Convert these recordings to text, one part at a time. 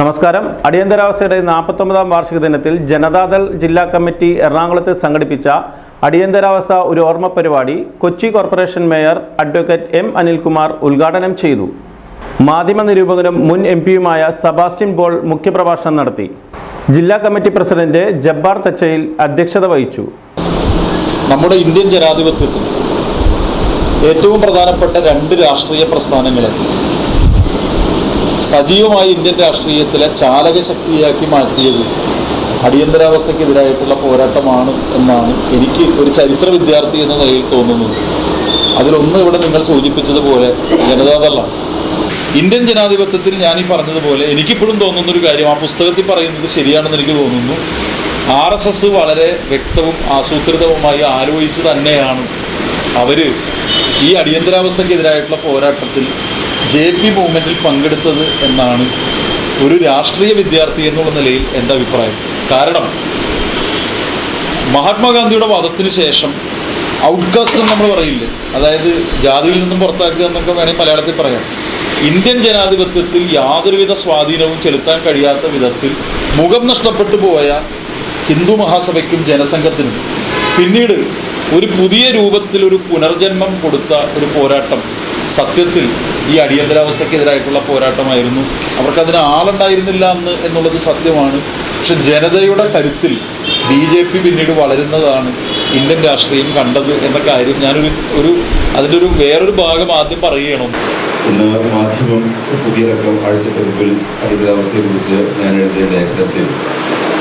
നമസ്കാരം. അടിയന്തരാവസ്ഥയുടെ നാൽപ്പത്തൊമ്പതാം വാർഷിക ദിനത്തിൽ ജനതാദൾ ജില്ലാ കമ്മിറ്റി എറണാകുളത്ത് സംഘടിപ്പിച്ച അടിയന്തരാവസ്ഥ ഒരു ഓർമ്മ പരിപാടി Kochi corporation mayor advocate M Anilkumar ഉദ്ഘാടനം ചെയ്തു. മാധ്യമ നിരൂപകനും മുൻ എം പിയുമായ സബാസ്റ്റ്യൻ ബോൾ മുഖ്യപ്രഭാഷണം നടത്തി. ജില്ലാ കമ്മിറ്റി പ്രസിഡന്റ് ജബ്ബാർ തച്ചയിൽ അധ്യക്ഷത വഹിച്ചു. നമ്മുടെ ഇന്ത്യൻ ജനാധിപത്യത്തിൽ ഏറ്റവും പ്രധാനപ്പെട്ട രണ്ട് രാഷ്ട്രീയ പ്രസ്ഥാനങ്ങളെ സജീവമായി ഇന്ത്യൻ രാഷ്ട്രീയത്തിലെ ചാലകശക്തിയാക്കി മാറ്റിയത് അടിയന്തരാവസ്ഥക്കെതിരായിട്ടുള്ള പോരാട്ടമാണ് എന്നാണ് എനിക്ക് ഒരു ചരിത്ര വിദ്യാർത്ഥി എന്ന നിലയിൽ തോന്നുന്നത്. അതിലൊന്ന് ഇവിടെ നിങ്ങൾ സൂചിപ്പിച്ചതുപോലെ ജനതാദളാണ് ഇന്ത്യൻ ജനാധിപത്യത്തിൽ ഞാൻ ഈ പറഞ്ഞതുപോലെ എനിക്കിപ്പോഴും തോന്നുന്ന ഒരു കാര്യം ആ പുസ്തകത്തിൽ പറയുന്നത് ശരിയാണെന്ന് എനിക്ക് തോന്നുന്നു. ആർ എസ് എസ് വളരെ വ്യക്തവും ആസൂത്രിതവുമായി ആലോചിച്ച് തന്നെയാണ് അവർ ഈ അടിയന്തരാവസ്ഥക്കെതിരായിട്ടുള്ള പോരാട്ടത്തിൽ ജെ പി മൂവ്മെന്റിൽ പങ്കെടുത്തത് എന്നാണ് ഒരു രാഷ്ട്രീയ വിദ്യാർത്ഥി എന്നുള്ള നിലയിൽ എന്റെ അഭിപ്രായം. കാരണം മഹാത്മാഗാന്ധിയുടെ വാദത്തിന് ശേഷം ഔട്ട്കാസ്റ്റ് നമ്മൾ പറയില്ലേ അതായത് ജാതിയിൽ നിന്നും പുറത്താക്കുക എന്നൊക്കെ വേണമെങ്കിൽ മലയാളത്തിൽ പറയാം. ഇന്ത്യൻ ജനാധിപത്യത്തിൽ യാതൊരുവിധ സ്വാധീനവും ചെലുത്താൻ കഴിയാത്ത വിധത്തിൽ മുഖം നഷ്ടപ്പെട്ടു പോയ ഹിന്ദു മഹാസഭയ്ക്കും ജനസംഘത്തിനും പിന്നീട് ഒരു പുതിയ രൂപത്തിൽ ഒരു പുനർജന്മം കൊടുത്ത ഒരു പോരാട്ടം സത്യത്തിൽ ഈ അടിയന്തരാവസ്ഥക്കെതിരായിട്ടുള്ള പോരാട്ടമായിരുന്നു. അവർക്കതിന് ആളുണ്ടായിരുന്നില്ല എന്ന് എന്നുള്ളത് സത്യമാണ്. പക്ഷെ ജനതയുടെ കരുത്തിൽ ബി ജെ പി പിന്നീട് വളരുന്നതാണ് ഇന്ത്യൻ രാഷ്ട്രീയം കണ്ടത് എന്ന കാര്യം. ഞാനൊരു ഒരു അതിന്റെ ഒരു വേറൊരു ഭാഗം ആദ്യം പറയണം ഇന്ന് മാധ്യമം പുതിയ രംഗം ആഴ്ചപ്പതിപ്പിൽ അടിയന്തരാവസ്ഥയെ കുറിച്ച് ഞാൻ എഴുതിയ ലേഖനത്തിൽ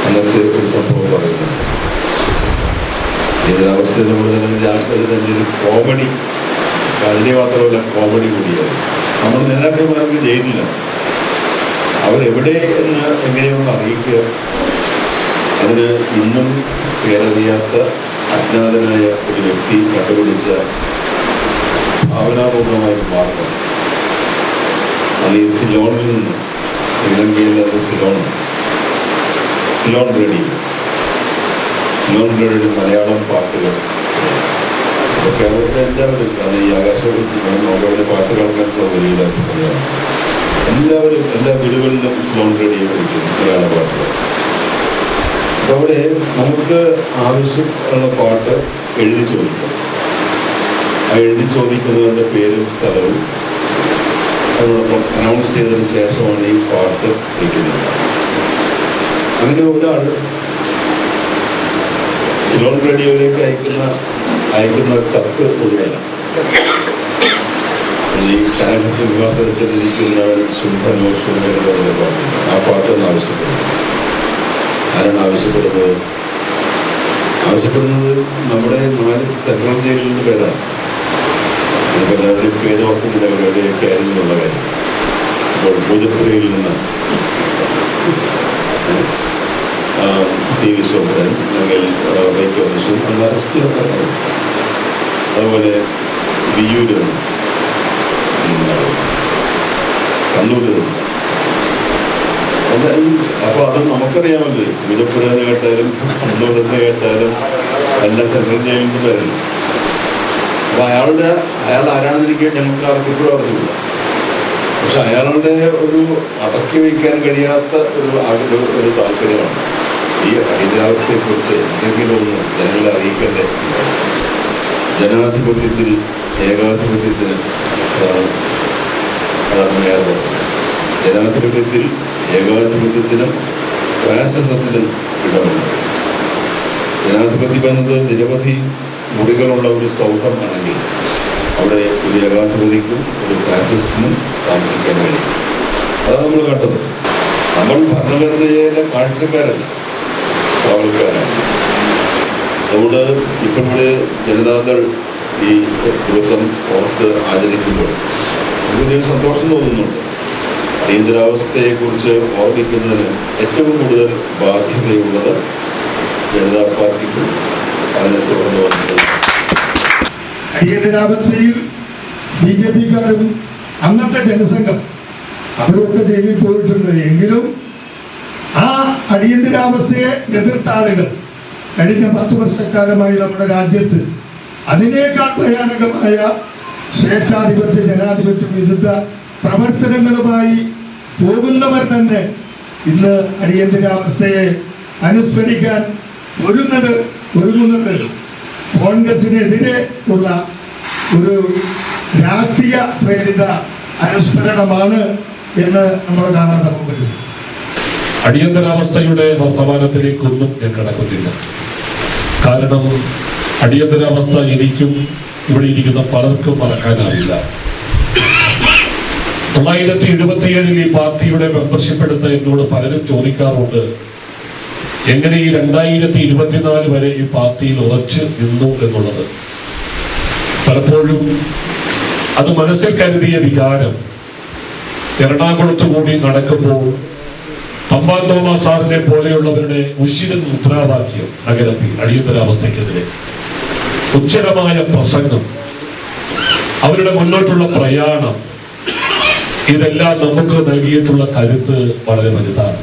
അന്നത്തെ ഒരു സംഭവം പറയുന്നു. അടിയന്തരാവസ്ഥയെ നമ്മൾ തന്നെ കോമഡി അതിനെ മാത്രമല്ല കോമഡി കൂടിയാണ് നമ്മൾ നേതാക്കന്മാർക്ക് ജയിലില്ല അവരെവിടെ എന്ന് എങ്ങനെയൊന്ന് അറിയിക്കുക. അതിന് ഇന്നും പേരറിയാത്ത അജ്ഞാതനായ ഒരു വ്യക്തി കണ്ടുപിടിച്ച ഭാവനാപൂർണമായ ഒരു മാർഗം. അത് ഈ സിലോണിൽ നിന്ന് ശ്രീലങ്കയിൽ അത് സിലോൺ. സിലോൺ ബ്രഡി. സിലോൺ ബ്രഡിയുടെ മലയാളം പാട്ടുകൾ. കേരളത്തിലെ എല്ലാവരും കാരണം ഈ ആകാശവാണി നോക്കവരുടെ പാട്ട് കേൾക്കാൻ സൗകര്യമില്ലാത്ത സമയമാണ് എല്ലാവരും എല്ലാ വീടുകളിലും സൗണ്ട് റെഡി ചെയ്ത് കുറിക്കുന്നു മലയാള പാട്ടുകൾ അപ്പം അവിടെ നമുക്ക് ആവശ്യമുള്ള പാട്ട് എഴുതി ചോദിക്കാം ആ എഴുതി ചോദിക്കുന്നവരുടെ പേരും സ്ഥലവും. അതോടൊപ്പം അനൗൺസ് ചെയ്തതിന് ശേഷമാണ് ഈ പാട്ട് വയ്ക്കുന്നത് അങ്ങനെ ഒരാൾ സിലോൺ റേഡിയോയിലേക്ക് അയക്കുന്ന അയക്കുന്ന കത്ത് ഒന്നുമല്ല ഈ ചാനൽ സിംഹാസനത്തിലിരിക്കുന്നവൻ ശുംഭനോ ശുംഭനോ പറഞ്ഞു ആ പാട്ടൊന്ന് ആവശ്യപ്പെടുന്നു. ആരാണ് ആവശ്യപ്പെടുന്നത്? ആവശ്യപ്പെടുന്നത് നമ്മുടെ നാല് സെൻട്രൽ ജയിലിന്റെ പേരാണ്. എല്ലാവരുടെയും പേര് ഓർക്കുന്നില്ല അവരുടെയൊക്കെ ആയിരുന്നു എന്നുള്ള കാര്യം അപ്പോൾ പൂജപ്പുരയിൽ നിന്ന് ആ, ടി വി ശോഭരൻ അല്ലെങ്കിൽ വൈക്കോ മിഷൻ അന്ന് അറസ്റ്റ് ചെയ്തവരാണ്. അതുപോലെ വിയൂര് കണ്ണൂര് അപ്പോൾ അത് നമുക്കറിയാമല്ലോ. തിരുവനന്തപുരം കേട്ടാലും കണ്ണൂർ എന്ന് കേട്ടാലും എല്ലാ സെൻട്രൽ ജയിലിൽ നിന്ന് വരുന്നു അപ്പൊ അയാളുടെ അയാൾ ആരാണെന്ന് എനിക്ക് ഞങ്ങൾക്ക് ആർക്കും ഇപ്പോഴും അറിഞ്ഞില്ല പക്ഷെ അയാളുടെ ഒരു അടക്കി വയ്ക്കാൻ കഴിയാത്ത ഒരു ആഗ്രഹം ഒരു താല്പര്യമാണ്. ഈ അടിയന്തരാവസ്ഥയെ കുറിച്ച് എന്തെങ്കിലും ഒന്ന് ജനങ്ങളെ അറിയിക്കണ്ടേ? ജനാധിപത്യത്തിൽ ഏകാധിപത്യത്തിന് അതാണ് ജനാധിപത്യത്തിൽ ഏകാധിപത്യത്തിനും ഫാസിസത്തിനും ഇടമുണ്ട്. ജനാധിപത്യം എന്നത് നിരവധി മുറികളുള്ള ഒരു സൗഹൃദമാണെങ്കിൽ അവിടെ ഒരു ഏകാധിപതിക്കും ഒരു ഫാസിസ്റ്റിനും താമസിക്കാൻ കഴിയും. അതാണ് നമ്മൾ കണ്ടത്. നമ്മൾ ഭരണഘടനയിലെ കാഴ്ചക്കാരല്ല. കാവൽക്കാരാണ് അതുകൊണ്ട് ഇപ്പോഴിവിടെ ജനതാദൾ ഈ ദിവസം ഓർത്ത് ആചരിക്കുമ്പോൾ നമുക്കൊരു സന്തോഷം തോന്നുന്നുണ്ട്. അടിയന്തരാവസ്ഥയെക്കുറിച്ച് ഓർമ്മിക്കുന്നതിന് ഏറ്റവും കൂടുതൽ ബാധ്യതയുള്ളത് ജനതാ പാർട്ടിക്കും അതിനെ തുടർന്ന് അടിയന്തരാവസ്ഥയിൽ ബി ജെ പിക്കാരും അന്നത്തെ ജനസംഘം അവരൊക്കെ ജയിലിൽ പോയിട്ടുണ്ട്. എങ്കിലും ആ അടിയന്തരാവസ്ഥയെ എതിർത്ത ആളുകൾ കഴിഞ്ഞ പത്ത് വർഷക്കാലമായി നമ്മുടെ രാജ്യത്ത് അതിനേക്കാൾ ഭയാനകമായ സ്വേച്ഛാധിപത്യ ജനാധിപത്യ വിരുദ്ധ പ്രവർത്തനങ്ങളുമായി പോകുന്നവർ തന്നെ ഇന്ന് അടിയന്തരാവസ്ഥയെ അനുസ്മരിക്കാൻ ഒരുങ്ങുന്നത് ഒരുങ്ങുന്നത് കോൺഗ്രസിനെതിരെ ഉള്ള ഒരു രാഷ്ട്രീയ പ്രേരിത അനുസ്മരണമാണ് എന്ന് നമ്മൾ കാണാൻ നമുക്ക് അടിയന്തരാവസ്ഥയുടെ വർത്തമാനത്തിലേക്കൊന്നും ഞാൻ കടക്കുന്നില്ല. കാരണം അടിയന്തരാവസ്ഥ എനിക്കും ഇവിടെ ഇരിക്കുന്ന പലർക്കും മറക്കാനാവില്ല. തൊള്ളായിരത്തി എഴുപത്തിയേഴിൽ ഈ പാർട്ടിയുടെ മെമ്പർഷിപ്പ് എടുത്ത് എന്നോട് പലരും ചോദിക്കാറുണ്ട് എങ്ങനെ ഈ രണ്ടായിരത്തി ഇരുപത്തിനാല് വരെ ഈ പാർട്ടിയിൽ ഉറച്ച് നിന്നു എന്നുള്ളത്? പലപ്പോഴും അത് മനസ്സിൽ കരുതിയ വികാരം എറണാകുളത്ത് കൂടി നടക്കുമ്പോൾ പമ്പാ തോമസ് സാറിനെ പോലെയുള്ളവരുടെ ഉശിരൻ മുദ്രാവാക്യം നഗരത്തിൽ അടിയന്തരാവസ്ഥയ്ക്കെതിരെ. ഉച്ചരമായ പ്രസംഗം അവരുടെ മുന്നോട്ടുള്ള പ്രയാണം ഇതെല്ലാം നമുക്ക് നൽകിയിട്ടുള്ള കരുത്ത് വളരെ വലുതാണ്.